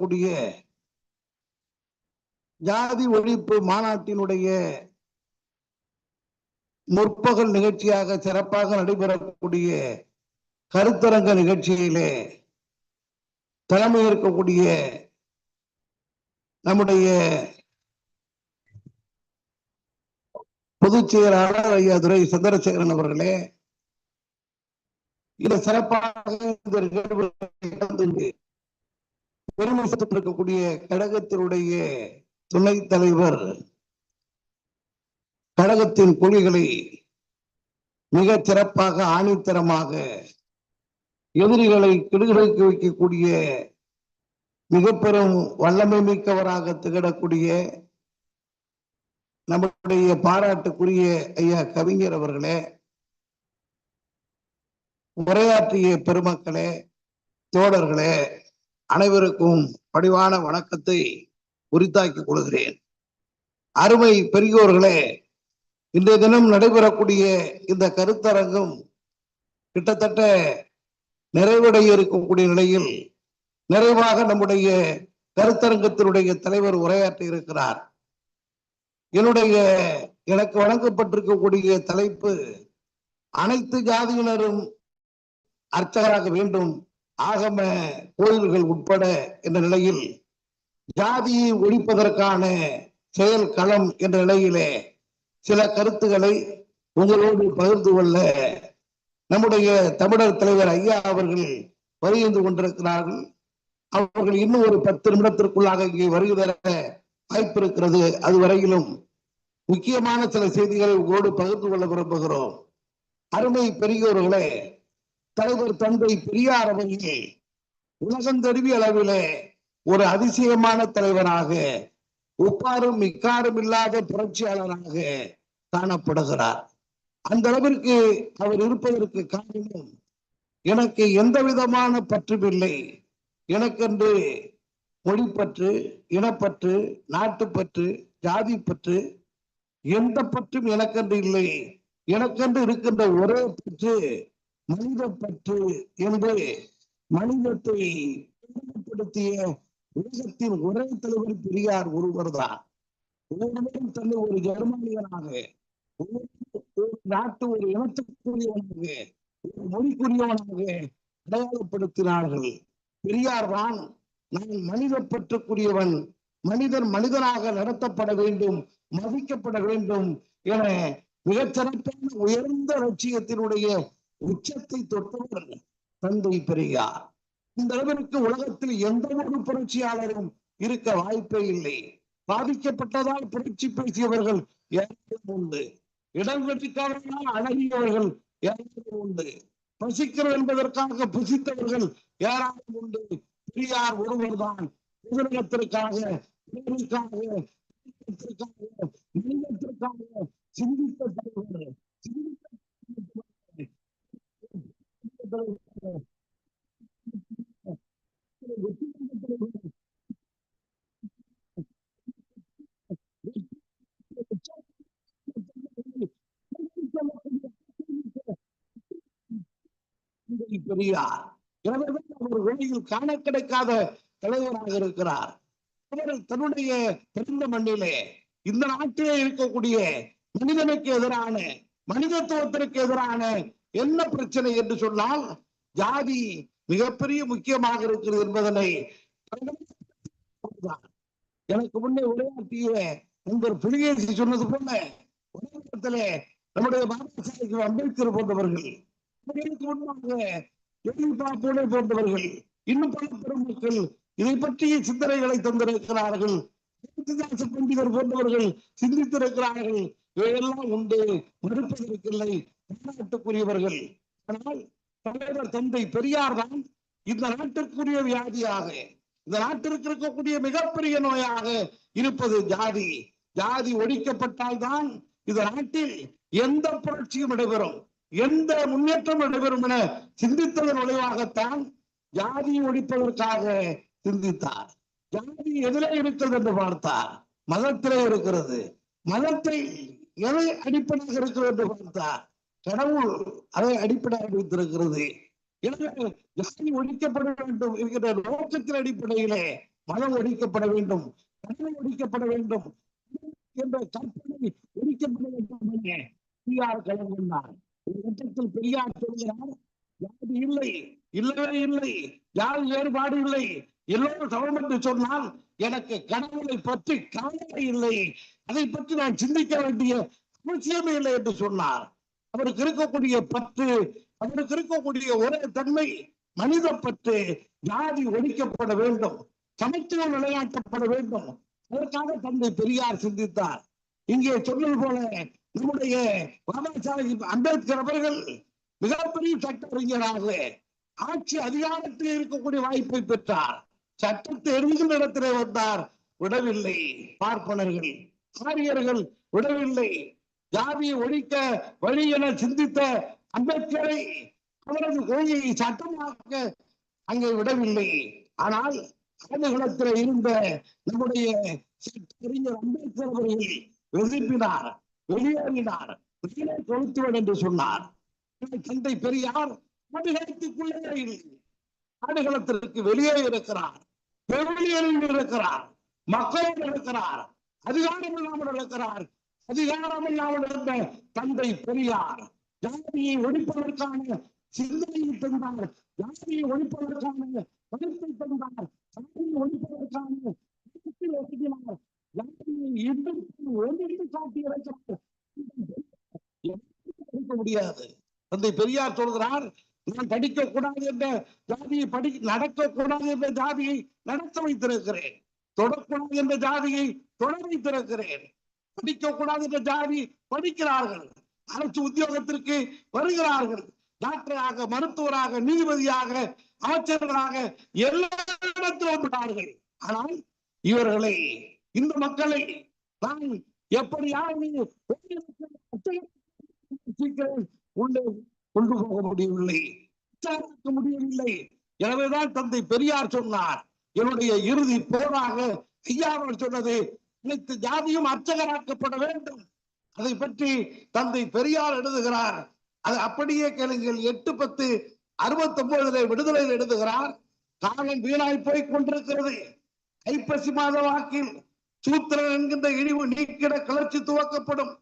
நடைபெறக்கூடிய ஜாதி ஒழிப்பு மாநாட்டினுடைய முற்பகல் நிகழ்ச்சியாக சிறப்பாக நடைபெறக்கூடிய கருத்தரங்க நிகழ்ச்சியிலே தலைமை இருக்கக்கூடிய நம்முடைய பொதுச் செயலாளர் ஐயா துரை சந்திரசேகரன் அவர்களே இந்த சிறப்பாக இந்த நிகழ்வு பெருமை இருக்கக்கூடிய கழகத்தினுடைய துணைத் தலைவர் கழகத்தின் கொள்கைகளை மிக சிறப்பாக ஆணித்தரமாக எதிரிகளை கிடுகிடுக்கு வைக்கக்கூடிய மிக பெரும் வல்லமை மிக்கவராக திகழக்கூடிய நம்முடைய பாராட்டுக்குரிய ஐயா கவிஞர் அவர்களே உரையாற்றிய பெருமக்களே தோழர்களே அனைவருக்கும் பணிவான வணக்கத்தை உரித்தாக்கிக் கொள்கிறேன். அருமை பெரியோர்களே இன்றைய தினம் நடைபெறக்கூடிய இந்த கருத்தரங்கம் கிட்டத்தட்ட நிறைவடைய இருக்கக்கூடிய நிலையில் நிறைவாக நம்முடைய கருத்தரங்கத்தினுடைய தலைவர் உரையாற்றி இருக்கிறார் என்னுடைய எனக்கு வழங்கப்பட்டிருக்கக்கூடிய தலைப்பு அனைத்து ஜாதியினரும் அர்ச்சகராக வேண்டும் ஆகம கோயில்கள் உட்பட என்ற நிலையில் ஜாதியை ஒழிப்பதற்கான செயல் களம் என்ற நிலையிலே சில கருத்துக்களை உங்களோடு பகிர்ந்து கொள்ள நம்முடைய தமிழர் தலைவர் ஐயா அவர்கள் வருகின்று கொண்டிருக்கிறார்கள். அவர்கள் இன்னும் ஒரு பத்து நிமிடத்திற்குள்ளாக இங்கே வருகை தர வாய்ப்பு இருக்கிறது அது வரையிலும் முக்கியமான சில செய்திகளை உங்களோடு பகிர்ந்து கொள்ள விரும்புகிறோம். அருமை பெரியோர்களே தலைவர் தந்தை பெரியார் அவர்களே உலகந்தருவி அளவிலே ஒரு அதிசயமான தலைவராக உப்பாரும் இக்காரும் இல்லாத புரட்சியாளராக காணப்படுகிறார். அந்த அளவிற்கு அவர் இருப்பதற்கு காரணம் எனக்கு எந்த விதமான பற்றுமில்லை எனக்கென்று மொழிப்பற்று இனப்பற்று நாட்டுப்பற்று ஜாதி பற்று எந்த பற்றும் எனக்கென்று இல்லை. எனக்கென்று இருக்கின்ற ஒரே பற்று மனித பற்று என்று மனிதத்தை பெருமைப்படுத்திய உலகத்தின் ஒரே தலைவர் பெரியார் ஒருவர் தான் ஒவ்வொருவரும் தன்னை ஒரு ஜெர்மானியனாக ஒரு நாட்டு ஒரு இனத்துக்குரியவனாக ஒரு மொழிக்குரியவனாக அடையாளப்படுத்தினார்கள். பெரியார் தான் நான் மனித பற்றுக்குரியவன் மனிதன் மனிதனாக நடத்தப்பட வேண்டும் மதிக்கப்பட வேண்டும் என மிகச்சிறப்பான உயர்ந்த லட்சியத்தினுடைய உச்சத்தை தொட்டவர் தந்தை பெரியார். இந்த அளவிற்கு உலகத்தில் எந்த ஒரு புரட்சியாளரும் இருக்க வாய்ப்பே இல்லை. பாதிக்கப்பட்டதால் புரட்சி பேசியவர்கள் ஏராளம் உண்டு. இடம் வெற்றிக்காரர்களால் அழகியவர்கள் ஏராளம் உண்டு. பசிக்கிறோம் என்பதற்காக புசித்தவர்கள் ஏராளம் உண்டு. பெரியார் ஒருவர் தான் சிந்தித்த தலைவர் சிந்தித்த பெரியார் எனவேதான் அவர் வெளியில் காண கிடைக்காத தலைவராக இருக்கிறார் அவர் தன்னுடைய பிறந்த மண்ணிலே இந்த நாட்டிலே இருக்கக்கூடிய மனிதனுக்கு எதிரான மனிதத்துவத்திற்கு எதிரான என்ன பிரச்சனை என்று சொன்னால் ஜாதி மிகப்பெரிய முக்கியமாக இருக்கிறது என்பதனை எனக்கு முன்னே உரையாற்றிய நண்பர் புலிகேசி சொன்னது போல உலகத்திலே நம்முடைய பாபாசாஹிப் அம்பேத்கர் போன்றவர்கள் முன்பாக எழில்பா போன்றவர்கள் இன்னும் பல பெருமக்கள் இதை பற்றிய சிந்தனைகளை தந்திருக்கிறார்கள். காளிதாச பண்டிதர் போன்றவர்கள் சிந்தித்திருக்கிறார்கள். இவையெல்லாம் உண்டு மறுப்பதற்கில்லை. நாட்டுக்குரியவர்கள். ஆனால் தலைவர் தந்தை பெரியார் தான் இந்த நாட்டிற்குரிய வியாதியாக இந்த நாட்டிற்கு இருக்கக்கூடிய மிகப்பெரிய நோயாக இருப்பது ஜாதி. ஜாதி ஒழிக்கப்பட்டால் தான் இந்த நாட்டில் எந்த புரட்சியும் நடைபெறும். எந்த முன்னேற்றம் நடைபெறும் என சிந்தித்ததன் விளைவாகத்தான் ஜாதியை ஒழிப்பதற்காக சிந்தித்தார். ஜாதி எதிலே இருக்கிறது என்று பார்த்தார். மதத்திலே இருக்கிறது. மதத்தை எதை அடிப்படையாக இருக்கிறது என்று பார்த்தார். கடவுள் அதை அடிப்படையாக வைத்திருக்கிறது. எனவே ஜாதி ஒழிக்கப்பட வேண்டும் என்கிற நோக்கத்தின் அடிப்படையிலே மதம் ஒழிக்கப்பட வேண்டும் கடமை ஒழிக்கப்பட வேண்டும் என்ற கற்பனை ஒழிக்கப்பட வேண்டும் என பெரியார் கலந்து கொண்டார் ஒரு கட்டத்தில் பெரியார் சொல்கிறார் யாரு இல்லை இல்லவே இல்லை யார் வேறுபாடு இல்லை எல்லோரும் சமம் என்று சொன்னால் எனக்கு கடவுளை பற்றி கவலை இல்லை. அதை பற்றி நான் சிந்திக்க வேண்டிய அவசியமே இல்லை என்று சொன்னார். அவருக்கு இருக்கக்கூடிய பற்று அவருக்கு இருக்கக்கூடிய ஒரே தன்மை மனித பற்று ஜாதி ஒழிக்கப்பட வேண்டும் சமத்துவம் நிலையாட்டப்பட வேண்டும். அதற்காக தந்தை பெரியார் சிந்தித்தார். இங்கே சொன்னது போல நம்முடைய பாபா சாஹிப் அம்பேத்கர் அவர்கள் மிகப்பெரிய சட்டறிஞராக ஆட்சி அதிகாரத்தில் இருக்கக்கூடிய வாய்ப்பை பெற்றார். சட்டத்தை எழுதுகின்ற இடத்திலே வந்தார். விடவில்லை பார்ப்பனர்கள் ஆரியர்கள் விடவில்லை. ஜாதியை ஒழிக்க வழி என சிந்தித்த அம்பேத்கரை அவரது கொள்கையை சட்டமாக்க அங்கே விடவில்லை. ஆனால் ஆண்டுகளத்தில் இருந்த நம்முடைய அறிஞர் அம்பேத்கர் அவர்கள் எதிர்ப்பினார் வெளியேறினார் வெளியே கொளுத்துவன் என்று சொன்னார். தந்தை பெரியார் ஆடுகளத்துக்குள்ளே இல்லை. ஆடுகளத்திற்கு வெளியே இருக்கிறார் வெளியில் இருக்கிறார் மக்களோடு இருக்கிறார் அதிகாரம் இல்லாமல் இருக்கிறார் அதிகாரம் இல்லாமல் இருந்த தந்தை பெரியார். ஜாதியை ஒழிப்பதற்கான சிந்தனையை தந்தார். ஜாதியை ஒழிப்பதற்கான பணத்தை தந்தார். ஜாதியை ஒழிப்பதற்கான கருத்தை ஜாதியை எதிர்த்து ஒழித்து காட்டி இருக்கிறார் முடியாது. தந்தை பெரியார் சொல்கிறார் நான் படிக்க கூடாது என்ற ஜாதியை படி நடக்க கூடாது என்ற ஜாதியை நடத்த வைத்திருக்கிறேன். தொடக்கூடாது என்ற ஜாதியை தொட வைத்திருக்கிறேன் படிக்க கூடாது என்ற ஜாதி படிக்கிறார்கள். அரசு உத்தியோகத்திற்கு வருகிறார்கள். டாக்டராக மருத்துவராக நீதிபதியாக அமைச்சர்களாக எல்லா இடத்திலும் விட்டார்கள் ஆனால் இவர்களை இந்த மக்களை நான் எப்படியாவது உள்ளே கொண்டு போக முடியவில்லை. முடியவில்லை. எனவேதான் தந்தை பெரியார் சொன்னார். என்னுடைய இறுதி போராக ஐயா சொன்னது அனைத்து ஜாதியும் அர்ச்சகராக்கப்பட வேண்டும். அதை பற்றி தந்தை பெரியார் எழுதுகிறார். அது அப்படியே கேளுங்கள் எட்டு பத்து அறுபத்தி ஒன்பதுல விடுதலையில் எழுதுகிறார். காலம் வீணாய் போய் கொண்டிருக்கிறது. ஐப்பசி மாத வாக்கில் சூத்திரன் என்கின்ற இழிவு நீக்கிட கிளர்ச்சி துவக்கப்படும்.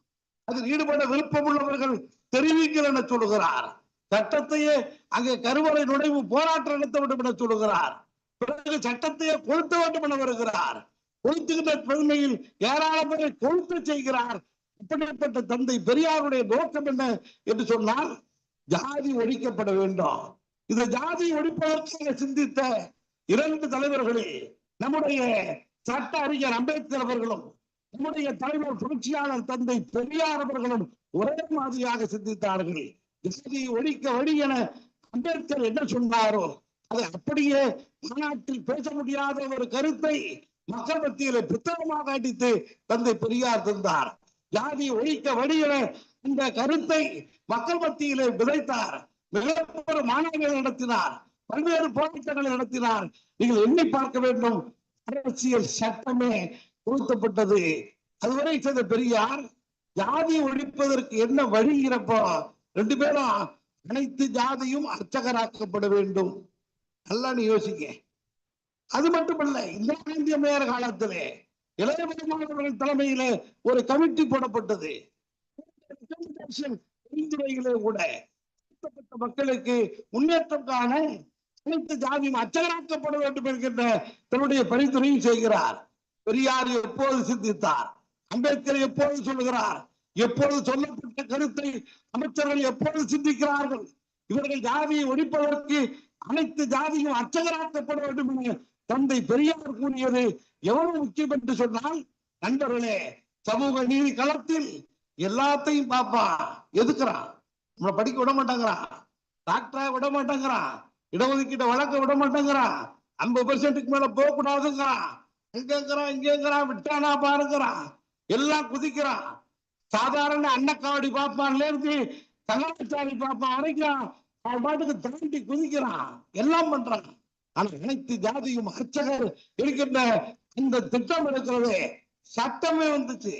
அதில் ஈடுபட விருப்பம் உள்ளவர்கள் தெரிவிங்கள் என சொல்லுகிறார். சட்டத்தையே அங்கே கருவறை நுழைவு போராட்டம் நடத்த வேண்டும் என சொல்லுகிறார். பிறகு சட்டத்தையே கொளுத்த வேண்டும் என வருகிறார். கொளுத்துகின்ற பெருமையில் ஏராளமாக பேரை கொளுத்த செய்கிறார். இப்படிப்பட்ட தந்தை பெரியாருடைய நோக்கம் என்ன என்று சொன்னால் ஜாதி ஒழிக்கப்பட வேண்டும். இந்த ஜாதி ஒழிப்பதற்காக சிந்தித்த இரண்டு தலைவர்களே நம்முடைய சட்ட அறிஞர் அம்பேத்கர் அவர்களும் நம்முடைய தலைவர் புரட்சியாளர் தந்தை பெரியார் அவர்களும் ஒரே மாதிரியாக சிந்தித்தார்கள். ஜாதியை ஒழிக்க வழி என அம்பேத்கர் என்ன சொன்னாரோ அதை அப்படியே மாநாட்டில் பேச முடியாத ஒரு கருத்தை மக்கள் மத்தியில புத்தகமாக அடித்து தந்தை பெரியார் தந்தார். ஜாதி ஒழிக்க வழி இந்த கருத்தை மக்கள் மத்தியிலே விதைத்தார். மிகப்பெரிய மாநாடுகள் நடத்தினார். பல்வேறு போராட்டங்களை நடத்தினார். நீங்கள் எண்ணி பார்க்க வேண்டும். அரசியல் சட்டமே கொடுத்தப்பட்டது அதுவரை செய்த பெரியார் ஜாதி ஒழிப்பதற்கு என்ன வழிங்கிறப்போ ரெண்டு பேரும் அனைத்து ஜாதியும் அர்ச்சகராக்கப்பட வேண்டும். நல்லா நீ யோசிக்க அது மட்டுமல்ல இந்திரா காந்தி அம்மையார் காலத்திலே இளைய பெருமானவர்கள் தலைமையில ஒரு கமிட்டி போடப்பட்டது. துறையிலே கூட மக்களுக்கு முன்னேற்றம் காண அனைத்து ஜாதியும் அச்சகராக்கப்பட வேண்டும் என்கின்ற தன்னுடைய பரிந்துரையும் செய்கிறார். பெரியார் எப்போது சிந்தித்தார்? அம்பேத்கர் எப்போது சொல்லுகிறார்? எப்பொழுது சொல்லப்பட்ட கருத்தை அமைச்சர்கள் எப்பொழுது சிந்திக்கிறார்கள்? இவர்கள் ஜாதியை ஒழிப்பதற்கு அனைத்து ஜாதியும் அர்ச்சகராக்கப்பட வேண்டும் என தந்தை பெரியார் கூறியது எவ்வளவு முக்கியம் என்று சொன்னால் நண்பர்களே சமூக நீதி களத்தில் எல்லாத்தையும் பார்ப்பான் எதுக்குறான் நம்மளை படிக்க விட மாட்டேங்கிறான் டாக்டரா விட மாட்டேங்கிறான் இடஒதுக்கீட்டை வழக்க விட மாட்டேங்கிறான் ஐம்பது பெர்சென்ட்டுக்கு மேல போக கூடாதுங்கிறான் இங்கங்கிறான் இங்கங்கிறான் விட்டானா பாருங்கிறான் எல்லாம் குதிக்கிறான் சாதாரண அன்னக்காவடி பார்ப்பான்ல இருந்து தங்கச்சாரி பார்ப்பான் வரைக்கும் அவன் பாட்டுக்கு தாண்டி குதிக்கிறான். எல்லாம் பண்றான். அனைத்து ஜாதியும் அர்ச்சகர் இருக்கின்ற இந்த திட்டம் இருக்கிறது. சட்டமே வந்துச்சு.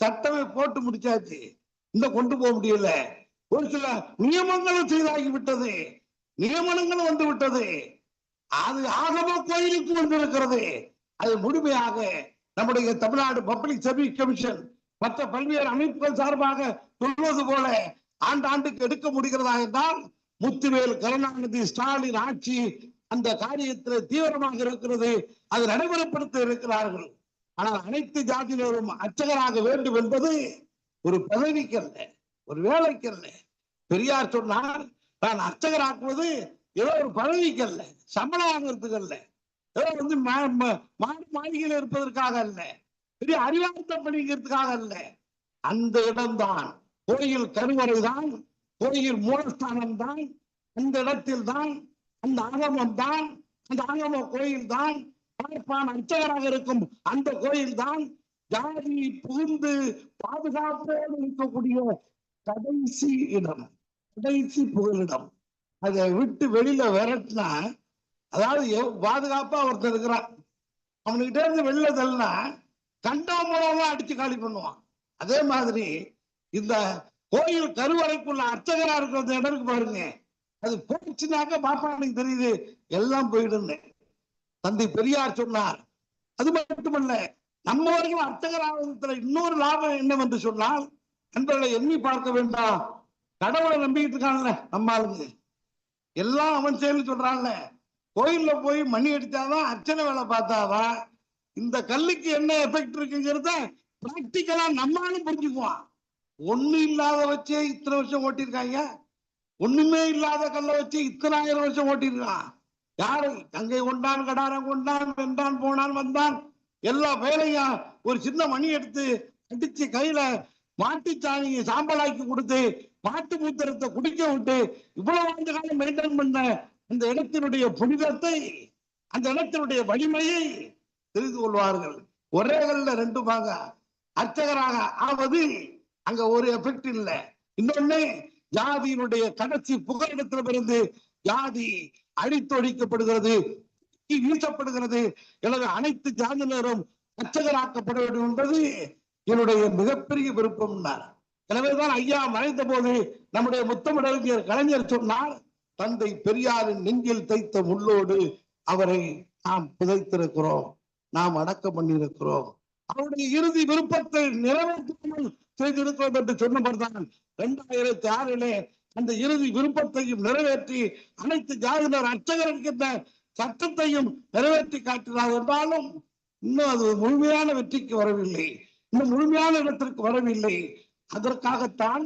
சட்டமே போட்டு முடிச்சாச்சு. இந்த கொண்டு போக முடியல. ஒரு சில நியமங்களும் செய்தாகி விட்டது நியமனங்களும் வந்து விட்டது அது ஆகம கோயிலுக்கு வந்திருக்கிறது. அது முழுமையாக நம்முடைய தமிழ்நாடு பப்ளிக் சர்வீஸ் கமிஷன் மற்ற பல்வேறு அமைப்புகள் சார்பாக சொல்வது போல ஆண்டாண்டுக்கு எடுக்க முடிகிறதா என்றால் முத்துவேல் கருணாநிதி ஸ்டாலின் ஆட்சி அந்த காரியத்தில் தீவிரமாக இருக்கிறது. அது நடைமுறைப்படுத்த இருக்கிறார்கள். ஆனால் அனைத்து ஜாதியினரும் அர்ச்சகராக வேண்டும் என்பது ஒரு பதவிக்கு அல்ல ஒரு வேலைக்கு அல்ல. பெரியார் சொன்னார் நான் அர்ச்சகராக்குவது ஏதோ ஒரு பதவிக்கு அல்ல சம்பளம் வாங்குறதுக்கு அல்ல. ஏதோ வந்து மா- மாடு மாளிகையில் இருப்பதற்காக அல்ல பெரிய அறிவார்த்த பண்ணிக்கிறதுக்காக அல்ல. அந்த இடம்தான் கோயில் கருவறை தான் கோயில் மூலஸ்தானம் தான் அந்த இடத்தில் தான் அந்த ஆகமம் தான் அந்த ஆகம கோயில் தான் பார்ப்பான் அர்ச்சகராக இருக்கும். அந்த கோயில் தான் ஜாதி புகுந்து பாதுகாப்போடு இருக்கக்கூடிய கடைசி இடம் கடைசி புகலிடம். அதை விட்டு வெளியில விரட்டினா அதாவது பாதுகாப்பா ஒருத்தர் இருக்கிறான். அவனுக்கிட்ட இருந்து வெளில தள்ளினா கண்டம் மூலமா அடிச்சு காலி பண்ணுவான். அதே மாதிரி இந்த கோயில் கருவறைக்குள்ள அர்ச்சகரா இருக்கிற இடத்துக்கு இடம் பாருங்க. அது போயிடுச்சுனாக்க பாப்பா எனக்கு தெரியுது எல்லாம் போயிடுன்னு தந்தை பெரியார் சொன்னார். அது மட்டுமல்ல நம்மவர்கள் அர்ச்சகராவதத்துல இன்னொரு லாபம் என்னவென்று சொன்னால் நண்பர்களை எண்ணி பார்க்க வேண்டாம். கடவுளை நம்பிக்கிட்டு இருக்கான்ல நம்ம ஆளுங்க. எல்லாம் அவன் செயல் சொல்றான்ல. கோயில்ல போய் மணி அடித்தாதான் அர்ச்சனை வேலை பார்த்தாதான் இந்த கல்லுக்கு என்ன எஃபெக்ட் இருக்குங்கிறத பிராக்டிக்கலா நம்மளாலும் புரிஞ்சுக்குவான். ஒண்ணு இல்லாத வச்சே இத்தனை வருஷம் ஓட்டியிருக்காங்க. ஒண்ணுமே இல்லாத கல்லை வச்சு இத்தனை ஆயிரம் வருஷம் ஓட்டிருக்கான் யாரு? கங்கை கொண்டான் கடாரம் கொண்டான் வென்றான் போனான் வந்தான். எல்லா வேலையும் ஒரு சின்ன மணி எடுத்து அடிச்சு கையில மாட்டுச்சாணியை சாம்பலாக்கி கொடுத்து மாட்டு மூத்திரத்தை குடிக்க விட்டு இவ்வளவு ஆண்டு காலம் மெயின்டைன் பண்ண அந்த இடத்தினுடைய புனிதத்தை அந்த இடத்தினுடைய வலிமையை தெரிந்து கொள்வார்கள். ஒரே கல்ல ரெண்டு பாங்க அர்ச்சகராக ஆவது அங்க ஒரு எஃபெக்ட் இல்லை. இன்னொன்னு ஜாதியினுடைய கடைசி புகலிடத்திலிருந்து ஜாதி அழித்தொழிக்கப்படுகிறது தூக்கி வீசப்படுகிறது. எனவே அனைத்து ஜாதியினரும் அச்சகராக்கப்பட வேண்டும் என்பது என்னுடைய மிகப்பெரிய விருப்பம் எனவேதான் ஐயா மறைந்த போது நம்முடைய முத்தமிழறிஞர் கலைஞர் சொன்னால் தந்தை பெரியாரின் நெஞ்சில் தைத்த முள்ளோடு அவரை நாம் புதைத்திருக்கிறோம் நாம் அடக்கம் பண்ணியிருக்கிறோம். அவருடைய இறுதி விருப்பத்தை நிறைவேற்றாமல் செய்திருக்கிறோம் என்று சொன்னபடிதான் இரண்டாயிரத்தி ஆறிலே அந்த இறுதி விருப்பத்தையும் நிறைவேற்றி அனைத்து ஜாதியினர் அர்ச்சகர் என்கின்ற சட்டத்தையும் நிறைவேற்றி காட்டினார் என்றாலும் இன்னும் அது முழுமையான வெற்றிக்கு வரவில்லை. இன்னும் முழுமையான இடத்திற்கு வரவில்லை. அதற்காகத்தான்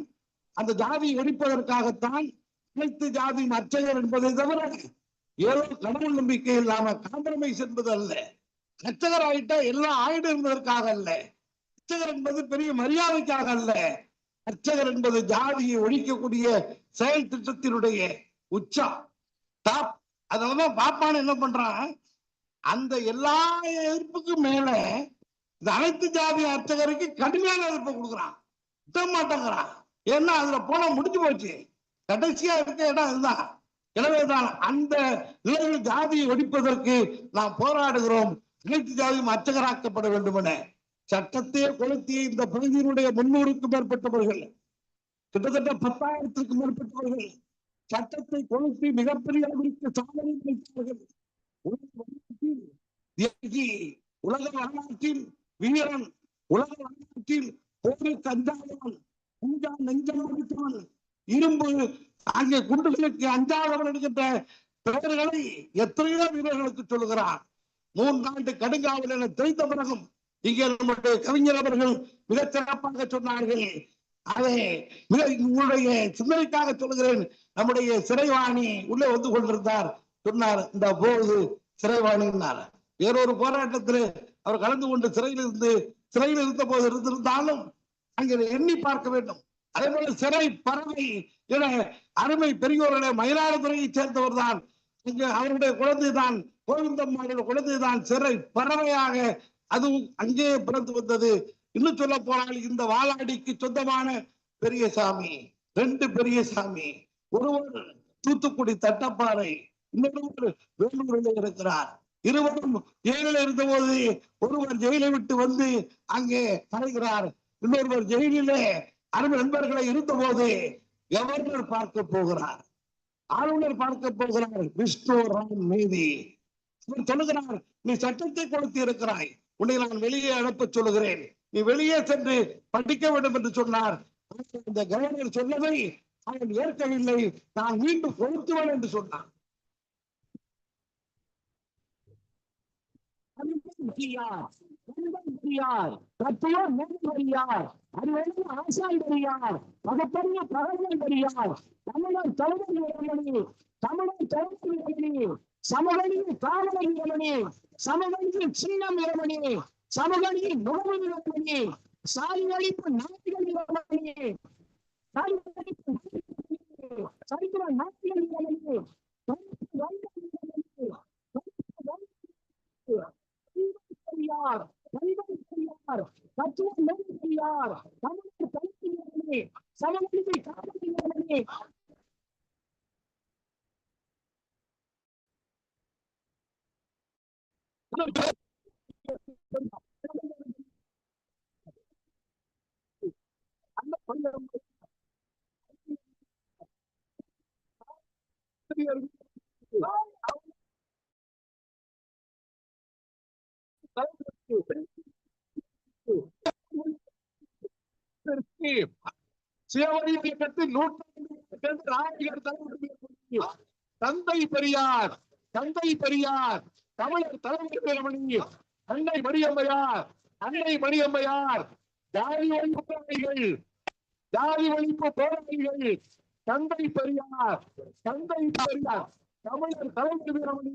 அந்த ஜாதியை ஒழிப்பதற்காகத்தான் அனைத்து ஜாதியின் அர்ச்சகர் என்பதை தவிர ஏதோ கடவுள் நம்பிக்கை இல்லாம காம்பிரமைஸ் என்பது அல்ல. அர்ச்சகர் ஆயிட்டா எல்லாம் ஆயிடும் என்பதற்காக அல்ல. அர்ச்சகர் என்பது பெரிய மரியாதைக்காக அல்ல. அர்ச்சகர் என்பது ஜாதியை ஒழிக்கக்கூடிய செயல் திட்டத்தினுடைய உச்சம் டாப் அதான் பாப்பான என்ன பண்றான்? அந்த எல்லா எதிர்ப்புக்கும் மேல இந்த அனைத்து ஜாதி அர்ச்சகருக்கு கடுமையான எதிர்ப்பு கொடுக்குறான். விட மாட்டேங்கிறான். ஏன்னா அதுல போனா முடிஞ்சு போச்சு. கடைசியா இருக்க இடம் அதுதான். எனவேதான் அந்த நிலையில் ஜாதியை ஒழிப்பதற்கு நாம் போராடுகிறோம். அனைத்து ஜாதியும் அர்ச்சகராக்கப்பட வேண்டும் என சட்டத்தையே கொளுத்திய இந்த பகுதியினுடைய முன்னூறுக்கும் மேற்பட்டவர்கள் கிட்டத்தட்ட பத்தாயிரத்திற்கும் மேற்பட்டவர்கள் சட்டத்தை கொளுத்தி மிகப்பெரிய அளவிற்கு சாதனை படைத்தார்கள் உலக வரலாற்றில் வீரன் உலக வரலாற்றில் போருக்கு அஞ்சாதவன் அஞ்சா நெஞ்சம் முடித்தவன் இரும்பு ஆகிய குண்டுகளுக்கு அஞ்சாதவன் என்கின்ற பெயர்களை எத்தனையோ வீரர்களுக்கு சொல்லுகிறார். மூன்றாண்டு கடுங்காவல் என தெரிந்த பிறகும் இங்கே நம்முடைய கவிஞர் அவர்கள் மிகச் சிறப்பாக சொன்னார்கள். அதை மிக உங்களுடைய சிந்தனைக்காக சொல்லுகிறேன். நம்முடைய சிறைவாணி உள்ளே வந்து கொண்டிருந்தார். சொன்னார் இந்த போது சிறைவாணின்னார். வேறொரு போராட்டத்தில் அவர் கலந்து கொண்டு சிறையில் இருந்து சிறையில் இருந்த போது இருந்திருந்தாலும் அங்கே எண்ணி பார்க்க வேண்டும். அதே போல சிறை பறவை என அருமை பெரியோருடைய மயிலாடுதுறையை சேர்ந்தவர் தான் அவருடைய குழந்தை தான் குழந்தைதான் குழந்தை தான் சிறை பறவையாக அதுவும் அங்கே பிறந்து வந்தது. இன்னும் சொல்ல போனால் இந்த வாலாடிக்கு சொந்தமான பெரியசாமி ரெண்டு பெரிய சாமி. ஒருவர் தூத்துக்குடி தட்டப்பாறை இன்னொரு வேலூரில் இருக்கிறார். இருவரும் ஜெயிலில் இருந்தபோது ஒருவர் ஜெயிலை விட்டு வந்து அங்கே மறைகிறார் இன்னொருவர் ஜெயிலிலே அருமை நண்பர்களை இருந்தபோது கவர்னர் பார்க்க போகிறார்? ஆளுநர் பார்க்க போகிறார் விஷ்ணு ராம் மேதி அவர் சொல்லுகிறார் நீ சட்டத்தை கொளுத்தி இருக்கிறாய். உன்னை நான் வெளியே அனுப்பச் சொல்லுகிறேன். நீ வெளியே சென்று படிக்க வேண்டும் என்று சொன்னார். இந்த கவர்னர் சொன்னதை அவன் ஏற்கவில்லை. நான் மீண்டும் கொளுத்துவேன் என்று சொன்னான். பெரியார் நண்பன் பெரியார் தத்துவ ஆசாய் பெரியார் பகப்பெரிய பகவன் பெரியார் தமிழர் தலைவர் தமிழர் தலைவர் சமவெளியில் காவலர் வீரமணி சமவெளியில் சின்னம் வீரமணி சமவெளியில் நுகர்வு வீரமணி சாதி அழிப்பு நாட்டிகள் வீரமணி சாதி அழிப்பு சரித்திர வணிக வீரமணி சரித்திர பெரியார் நண்பன் பெரியார் தத்துவ நெறி பெரியார் தமிழர் தலைவர்களே சமவெளியை காவலர்களே அந்த பள்ளியிடம் சுயமணி இயக்கத்தில் நூற்றாண்டு தந்தை பெரியார் தந்தை பெரியார் தமிழர் தலைமை பேரமணி அன்னை மணியம்மையார் அன்னை மணியம்மையார் ஜாதி ஒழிப்பு போராளிகள் ஜாதி ஒழிப்பு போராளிகள் தந்தை பெரியார் தந்தை பெரியார் தமிழர் தலைமை வீரமணி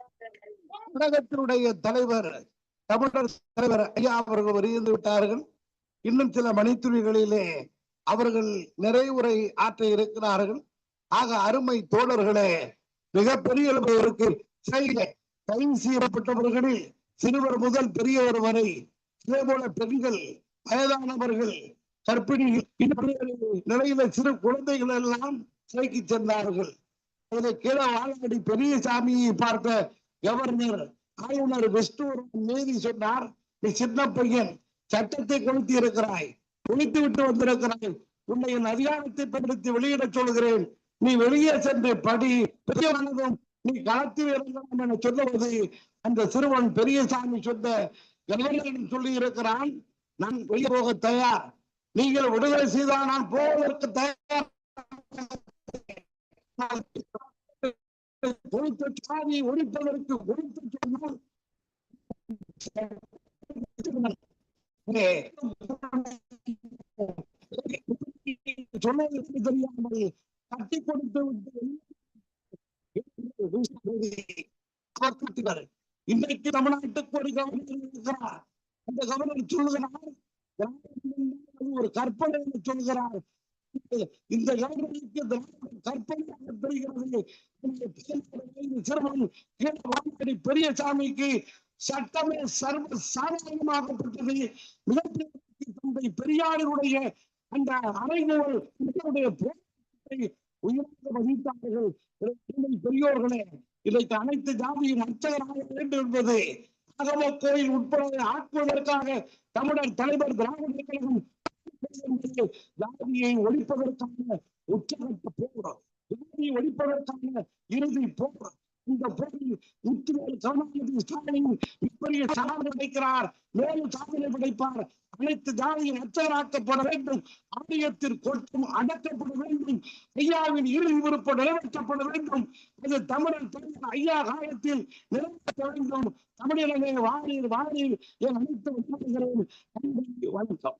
தமிழகத்தினுடைய தலைவர் தமிழர் தலைவர் ஐயா அவர்கள் வருகின்ற விட்டார்கள். இன்னும் சில மணித்துளிகளிலே அவர்கள் நிறைவுரை ஆற்ற இருக்கிறார்கள். ஆக அருமை தோழர்களே மிகப்பெரிய அளவிற்கு கைது செய்யப்பட்டவர்களில் சிறுவர் முதல் பெரியவர் வரை இதே போல பெண்கள் வயதானவர்கள் கற்பிணி நிலையில சிறு குழந்தைகள் எல்லாம் சிறைக்கு சென்றார்கள். அதில் கீழே பெரிய சாமியை பார்த்த கவர்னர் ஆளுநர் விஷ்ணுவர் நீதி சொன்னார் நீ சின்ன பையன் சட்டத்தை கொளுத்தி இருக்கிறாய் குளித்து விட்டு வந்திருக்கிறாய். உன்னை என் அதிகாரத்தை பயன்படுத்தி வெளியிடச் சொல்கிறேன். நீ வெளியே சென்று படி பெரியவனதும் நீ களத்தில் இறங்கலாம் என சொல்லுவது. அந்த சிறுவன் பெரியசாமி சொன்ன கவர்னரிடம் சொல்லி இருக்கிறான் நான் வெளியே போக தயார். நீங்கள் விடுதலை செய்தால் நான் போவதற்கு தயார் கொடுத்த சாதி ஒழிப்பதற்கு கொடுத்து சொன்னால் சொன்னது தெரியாமல் கட்டி கொடுத்து விட்டு அவர் திட்டினார். இன்றைக்கு தமிழ்நாட்டுக்கு ஒரு கவர்னர் இருக்கிறார். அந்த கவர்னர் சொல்லுகிறார் ஒரு கற்பனை என்று சொல்கிறார். இந்த கவர்னருக்கு திராவிடம் கற்பனையாக தெரிகிறது. சிறுவன் கீழ வாங்கடி பெரியசாமிக்கு சட்டமே சர்வ சாதாரணமாகப்பட்டது மிகப்பெரிய தந்தை பெரியாருடைய அந்த அறைகோல் இதனுடைய உயர்ந்த வகித்தார்கள். பெரியோர்களே இன்றைக்கு அனைத்து ஜாதியின் அர்ச்சகராக வேண்டும் என்பது ஆகம கோயில் உட்பட ஆக்குவதற்காக தமிழர் தலைவர் திராவிட கழகம் ஜாதியை ஒழிப்பதற்கான உச்சகட்ட போராட்டம் வியாதியை ஒழிப்பதற்கான இறுதி போகிறோம் இந்த போரில் முத்துவேல் கருணாநிதி ஸ்டாலின் இப்படிய சாதனை படைக்கிறார் மேலும் சாதனை படைப்பார். அனைத்து ஜாதியும் அச்சராக்கப்பட வேண்டும். ஆலயத்தில் கொட்டும் அடக்கப்பட வேண்டும். ஐயாவின் இறுதி விருப்பம் நிறைவேற்றப்பட வேண்டும். அது தமிழர் தலைவர் ஐயா காலத்தில் நிறைவேற்ற வேண்டும். தமிழிலே வாழீர் வாழீர் என் அனைத்து வணக்கம்.